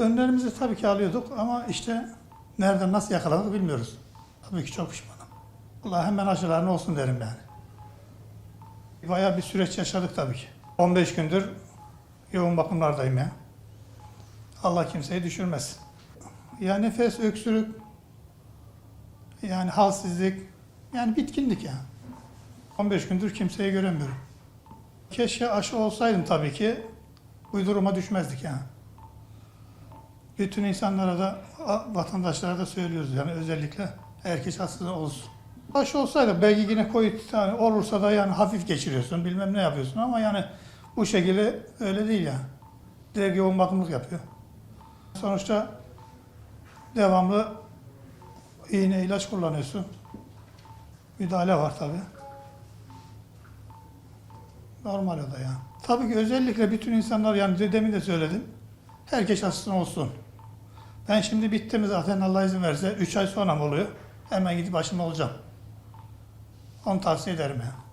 Önlerimizi tabii ki alıyorduk ama işte nereden nasıl yakalandık bilmiyoruz. Tabii ki çok pişmanım. Allah hemen aşılarına olsun derim yani. Bayağı bir süreç yaşadık tabii ki. 15 gündür yoğun bakımlardayım ya. Allah kimseyi düşürmesin. Ya nefes, öksürük, yani halsizlik, yani bitkinlik ya. 15 gündür kimseyi göremiyorum. Keşke aşı olsaydım tabii ki bu duruma düşmezdik yani. Bütün insanlara da, vatandaşlara da söylüyoruz yani özellikle herkes hasta olsun. Aşı olsaydı belki yine COVID yani olursa da yani hafif geçiriyorsun, bilmem ne yapıyorsun ama yani bu şekilde öyle değil yani. Direkt yoğun bakımlık yapıyor. Sonuçta devamlı iğne ilaç kullanıyorsun. Müdahale var tabii. Normal o da ya. Tabii ki özellikle bütün insanlar yani demin de söyledim. Herkes aslında olsun. Ben şimdi bittim zaten Allah izin verirse 3 ay sonra mı oluyor? Hemen gidip başında olacağım. Onu tavsiye ederim ya.